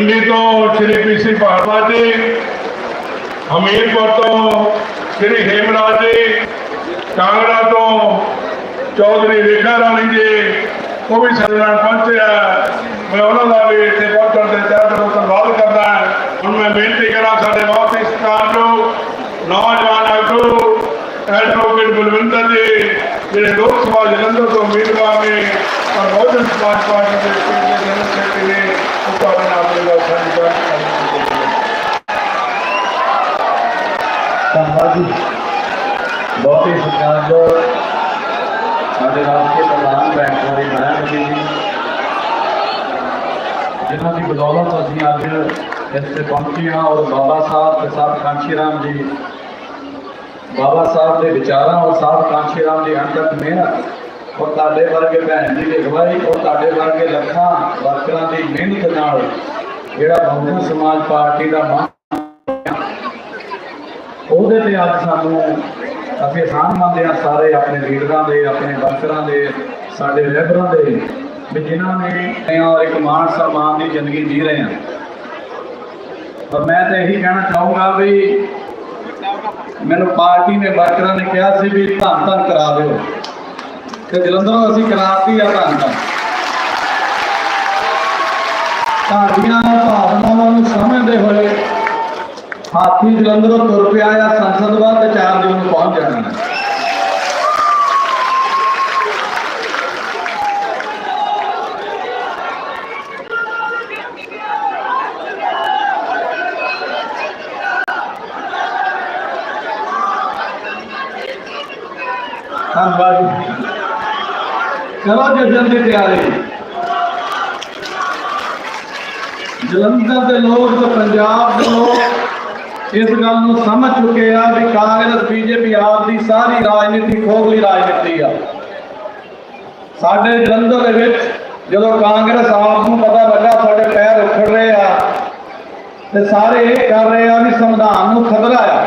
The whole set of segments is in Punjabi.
ਦਿੱਲੀ ਤੋਂ ਸ਼੍ਰੀ ਪੀਸੀ ਭਾਰਵਾ ਜੀ, ਹਮੀਰਪੁਰ ਤੋਂ ਸ਼੍ਰੀ ਹੇਮਰਾਜ ਜੀ, ਕਾਂਗੜਾ ਤੋਂ ਚੌਧਰੀ ਰੇਖਾ ਰਾਣੀ ਜੀ, ਉਹ ਵੀ ਸਾਡੇ ਨਾਲ ਪਹੁੰਚਿਆ ਮੈਂ ਉਹਨਾਂ ਦਾ ਵੀ ਇੱਥੇ ਪਹੁੰਚਣ ਦੇ ਤਹਿ ਦਿਲੋਂ ਧੰਨਵਾਦ ਕਰਦਾ ਹੁਣ ਮੈਂ ਬੇਨਤੀ ਕਰਾਂ ਸਾਡੇ ਬਹੁਤ ਹੀ ਸਤਿਕਾਰਯੋਗ ਨੌਜਵਾਨ ਆਗੂ ਐਡਵੋਕੇਟ ਬਲਵਿੰਦਰ ਜੀ, ਜਿਹੜੇ ਲੋਕ ਸਭਾ ਜਲੰਧਰ ਤੋਂ ਉਮੀਦਵਾਰ ਨੇ ਔਰ ਬਹੁਜਨ ਸਮਾਜ ਪਾਰਟੀ ਦੇ ਕੇਂਦਰ ਜਨਰਲ ਸੈਕਟਰੀ ਨੇ ਉਹ ਤੁਹਾਡੇ ਨਾਲ ਮੇਰਾ ਸਾਂਝਾ ਕਰਨਾ ਧੰਨਵਾਦ ਜੀ। ਬਹੁਤ ਹੀ ਸਤਿਕਾਰਯੋਗ ਸਾਡੇ ਰਾਸ਼ਟਰੀ ਪ੍ਰਧਾਨ ਬੈਂਕ ਵਾਲੇ ਮਹਾਰਾਜ ਜੀ। ਜਿਨ੍ਹਾਂ ਦੀ ਬਦੌਲਤ ਅਸੀਂ ਅੱਜ ਇੱਥੇ ਪਹੁੰਚੇ ਹਾਂ ਔਰ ਬਾਬਾ ਸਾਹਿਬ ਤੇ ਸਾਹਿਬ ਕਾਂਸ਼ੀ ਰਾਮ ਜੀ। ਬਾਬਾ ਸਾਹਿਬ ਦੇ ਵਿਚਾਰਾਂ ਔਰ ਸਾਹਿਬ ਕਾਂਸ਼ੀ ਰਾਮ ਦੀ ਅੰਤਕ ਮਿਹਨਤ ਔਰ ਤੁਹਾਡੇ ਵਰਗੇ ਭੈਣ ਦੀ ਅਗਵਾਈ ਔਰ ਤੁਹਾਡੇ ਵਰਗੇ ਲੱਖਾਂ ਵਰਕਰਾਂ ਦੀ ਮਿਹਨਤ ਨਾਲ ਜਿਹੜਾ ਬਹੁਜਨ ਸਮਾਜ ਪਾਰਟੀ ਦਾ ਮਾਨ ਉਹਦੇ ਤੇ ਅੱਜ ਸਾਨੂੰ ਅਸੀਂ ਆਸਾਨ ਮੰਨਦੇ ਹਾਂ ਸਾਰੇ ਆਪਣੇ ਲੀਡਰਾਂ ਦੇ, ਆਪਣੇ ਵਰਕਰਾਂ ਦੇ, ਸਾਡੇ ਰਹਿਬਰਾਂ ਦੇ ਵੀ ਜਿਨ੍ਹਾਂ ਨੇ ਔਰ ਇੱਕ ਮਾਣ ਸਨਮਾਨ ਦੀ ਜ਼ਿੰਦਗੀ ਜੀ ਰਹੇ ਹਨ ਪਰ ਮੈਂ ਤਾਂ ਇਹੀ ਕਹਿਣਾ ਚਾਹੂੰਗਾ ਵੀ ਮੈਨੂੰ ਪਾਰਟੀ ਨੇ ਵਰਕਰਾਂ ਨੇ ਕਿਹਾ ਸੀ ਵੀ ਧੰਨ ਧੰਨ ਕਰਾ ਦਿਓ। ਤੇ ਜਲੰਧਰੋਂ ਅਸੀਂ ਕਰਾਤੀ ਆ ਧੰਨ ਧੰਨ। ਤੁਹਾਡੀਆਂ ਸਮਝਦੇ ਹੋਏ ਹਾਥੀ ਜਲੰਧਰੋਂ ਤੁਰ ਪਿਆ ਆ ਸੰਸਦ ਬਾਅਦ ਤੇ 4 ਜੂਨ ਨੂੰ ਪਹੁੰਚ ਜਾਣਾ ਹੈ ਧੰਨਵਾਦ ਜੀ। ਕਰੋ ਜਸ਼ਨ ਦੀ ਤਿਆਰੀ ਜਲੰਧਰ ਦੇ ਲੋਕ ਤੇ ਪੰਜਾਬ ਦੇ ਲੋਕ ਇਸ ਗੱਲ ਨੂੰ ਸਮਝ ਚੁੱਕੇ ਆ ਵੀ ਕਾਂਗਰਸ, ਬੀਜੇਪੀ ਆਪ ਦੀ ਸਾਰੀ ਰਾਜਨੀਤੀ ਖੋਖਲੀ ਰਾਜਨੀਤੀ ਆ। ਸਾਡੇ ਜਲੰਧਰ ਦੇ ਵਿੱਚ ਜਦੋਂ ਕਾਂਗਰਸ ਆਪ ਨੂੰ ਪਤਾ ਲੱਗਾ ਸਾਡੇ ਪੈਰ ਉੱਖੜ ਰਹੇ ਆ ਤੇ ਸਾਰੇ ਇਹ ਕਰ ਰਹੇ ਆ ਵੀ ਸੰਵਿਧਾਨ ਨੂੰ ਖਤਰਾ ਆ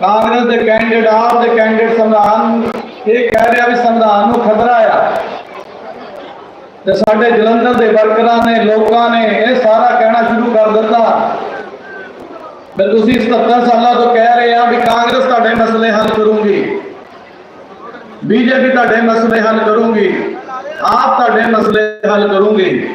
ਕਾਂਗਰਸ ਦੇ ਕੈਂਡੀਡੇਟ ਆਪ ਦੇ ਕੈਂਡੀਡੇਟ ਸੰਵਿਧਾਨ ਇਹ ਕਹਿ ਰਿਹਾ ਵੀ ਸੰਵਿਧਾਨ ਨੂੰ ਖਤਰਾ ਤੇ ਸਾਡੇ ਜਲੰਧਰ ਦੇ ਵਰਕਰਾਂ ਨੇ, ਲੋਕਾਂ ਨੇ ਇਹ ਸਾਰਾ ਕਹਿਣਾ ਸ਼ੁਰੂ ਕਰ ਦਿੱਤਾ। ਵੀ ਤੁਸੀਂ 77 ਸਾਲਾਂ ਤੋਂ ਕਹਿ ਰਹੇ ਆ ਵੀ ਕਾਂਗਰਸ ਤੁਹਾਡੇ ਮਸਲੇ ਹੱਲ ਕਰੂਗੀ। ਬੀਜੇਪੀ ਤੁਹਾਡੇ ਮਸਲੇ ਹੱਲ ਕਰੂਗੀ। ਆਪ ਤੁਹਾਡੇ ਮਸਲੇ ਹੱਲ ਕਰੂਗੀ।